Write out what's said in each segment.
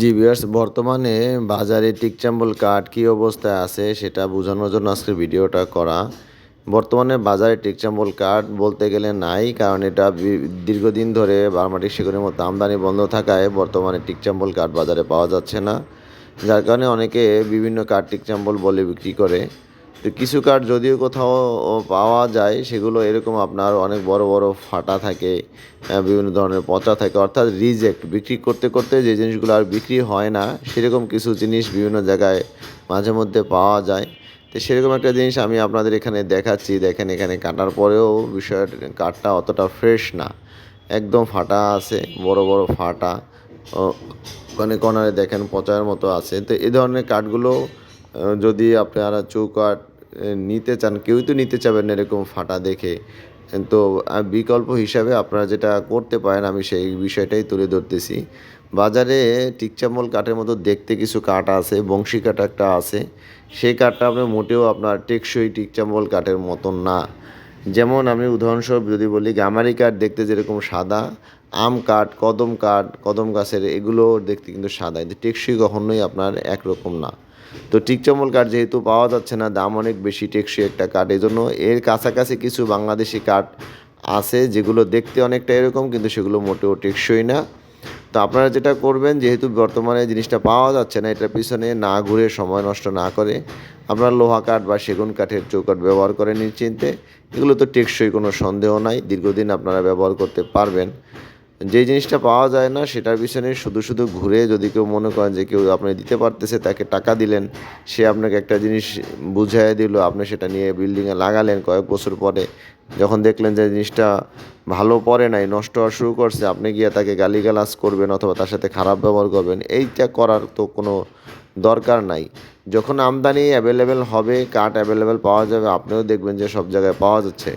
জি viewers বর্তমানে বাজারে টিকচাম্বল কাঠ কী অবস্থায় আছে সেটা বোঝানোর জন্য আজকে ভিডিওটা করা। বর্তমানে বাজারে টিকচাম্বল কাঠ বলতে গেলে নাই, কারণ এটা দীর্ঘদিন ধরে বারমাটিক শিকরের মতো আমদানি বন্ধ থাকায় বর্তমানে টিকচাম্বল কাঠ বাজারে পাওয়া যাচ্ছে না। যার কারণে অনেকে বিভিন্ন কাঠ টিকচাম্বল বলে বিক্রি করে। কিছু কাঠ যদিও কোথাও পাওয়া যায়, সেগুলো এরকম আপনার অনেক বড় বড় ফাটা থাকে বিভিন্ন ধরনের পচা থাকে, অর্থাৎ রিজেক্ট বিক্রি করতে করতে যে জিনিসগুলো আর বিক্রি হয় না, সেরকম কিছু জিনিস বিভিন্ন জায়গায় মাঝে মধ্যে পাওয়া যায়। তো সেরকম একটা জিনিস আমি আপনাদের এখানে দেখাচ্ছি, দেখেন এখানে কাটার পরেও বিষয়টা কাঠটা অতটা ফ্রেশ না, একদম ফাটা আছে, বড় বড় ফাটা ওখানে কর্নারে দেখেন পচার মতো আছে। তো এই ধরনের কাঠগুলো যদি আপনারা চৌকাঠ নিতে চান, কেউই তো নিতে চাবেন এরকম ফাটা দেখে। তো বিকল্প হিসাবে আপনারা যেটা করতে পারেন, আমি সেই বিষয়টাই তুলে ধরতেছি। বাজারে টিকচামল কাঠের মতো দেখতে কিছু কাঠ আছে, বংশী কাঠ একটা আছে। সেই কাঠটা আপনার মোটেও আপনার টেকসই টিকচাম্বল কাঠের মতন না। যেমন আমি উদাহরণস্বরূপ যদি বলি, গামারি কাঠ দেখতে যেরকম সাদা আম কাঠ, কদম কাঠ, কদম গাছের এগুলো দেখতে কিন্তু সাদা। কিন্তু টেকসই কখনোই আপনার একরকম না। তো টিকচাম্বল কাঠ যেহেতু পাওয়া যাচ্ছে না, দাম অনেক বেশি টেকসই একটা কাঠ। এই জন্য এর কাছাকাছি কিছু বাংলাদেশি কাঠ আছে যেগুলো দেখতে অনেকটা এরকম, কিন্তু সেগুলো মোটেও টেকসই না। তো আপনারা যেটা করবেন, যেহেতু বর্তমানে জিনিসটা পাওয়া যাচ্ছে না, এটার পিছনে না ঘুরে সময় নষ্ট না করে আপনারা লোহা কাঠ বা সেগুন কাঠের চৌকাঠ ব্যবহার করেন নিশ্চিন্তে। এগুলো তো টেকসই, কোনো সন্দেহ নাই। দীর্ঘদিন আপনারা ব্যবহার করতে পারবেন। যে জিনিসটা পাওয়া যায় না, সেটার পিছনে শুধু শুধু ঘুরে যদি কেউ মনে করেন যে কেউ আপনি দিতে পারতেছে, তাকে টাকা দিলেন, সে আপনাকে একটা জিনিস বুঝাই দিল, আপনি সেটা নিয়ে বিল্ডিংয়ে লাগালেন কয়েক বছর পরে, যখন দেখলেন যে জিনিসটা ভালো পড়ে নাই, নষ্ট হওয়া শুরু করছে, আপনি গিয়ে তাকে গালিগালাজ করবেন অথবা তার সাথে খারাপ ব্যবহার করবেন, এইটা করার তো কোনো দরকার নাই। যখন আমদানি অ্যাভেলেবেল হবে কাঠ অ্যাভেলেবেল পাওয়া যাবে, আপনিও দেখবেন যে সব জায়গায় পাওয়া যাচ্ছে।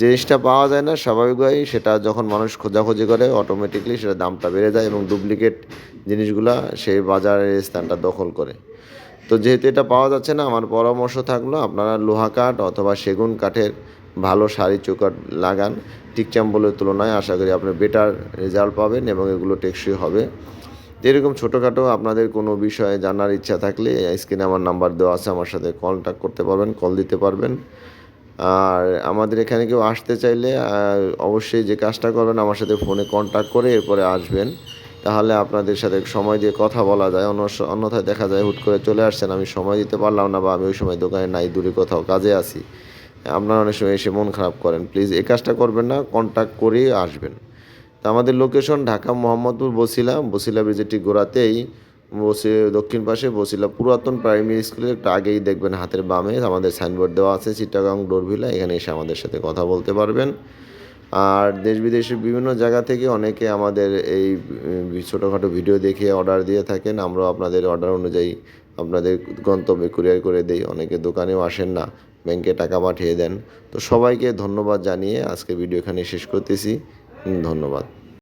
জিনিসটা পাওয়া যায় না, স্বাভাবিকভাবেই সেটা যখন মানুষ খোঁজাখুঁজি করে অটোমেটিকলি সেটা দামটা বেড়ে যায় এবং ডুপ্লিকেট জিনিসগুলা সেই বাজারের স্থানটা দখল করে। তো যেহেতু এটা পাওয়া যাচ্ছে না, আমার পরামর্শ থাকল আপনারা লোহা কাঠ অথবা সেগুন কাঠের ভালো শাড়ি চৌকাঠ লাগান। টিকচাম্বলের তুলনায় আশা করি আপনি বেটার রেজাল্ট পাবেন এবং এগুলো টেকসই হবে। এরকম ছোটোখাটো আপনাদের কোনো বিষয়ে জানার ইচ্ছা থাকলে স্ক্রিনে আমার নাম্বার দেওয়া আছে, আমার সাথে কন্ট্যাক্ট করতে পারবেন কল দিতে পারবেন। আর আমাদের এখানে কেউ আসতে চাইলে অবশ্যই যে কাজটা করবেন, আমার সাথে ফোনে কন্ট্যাক্ট করে এরপরে আসবেন। তাহলে আপনাদের সাথে সময় দিয়ে কথা বলা যায়। অন্য অন্যথায় দেখা যায় হুট করে চলে আসছেন, আমি সময় দিতে পারলাম না বা আমি ওই সময় দোকানে নাই, দূরে কোথাও কাজে আছি। আপনারা অনেক সময় এসে মন খারাপ করেন। প্লিজ এই কাজটা করবেন না কন্ট্যাক্ট করেই আসবেন। তো আমাদের লোকেশন ঢাকা মোহাম্মদপুর বসিলা। বসিলা ব্রিজের ঠিক গোড়াতেই বসে দক্ষিণ পাশে বসিলা পুরাতন প্রাইমারি স্কুলের একটু আগেই দেখবেন হাতের বামে আমাদের সাইনবোর্ড দেওয়া আছে চিটাগাং ডোরভিলা এখানে এসে আমাদের সাথে কথা বলতে পারবেন। আর দেশ বিদেশের বিভিন্ন জায়গা থেকে অনেকে আমাদের এই ছোটোখাটো ভিডিও দেখে অর্ডার দিয়ে থাকেন। আমরাও আপনাদের অর্ডার অনুযায়ী আপনাদের গন্তব্যে কুরিয়ার করে দেই। অনেকে দোকানেও আসেন না ব্যাংকে টাকা পাঠিয়ে দেন। তো সবাইকে ধন্যবাদ জানিয়ে আজকে ভিডিও এখানে শেষ করতেছি। ধন্যবাদ।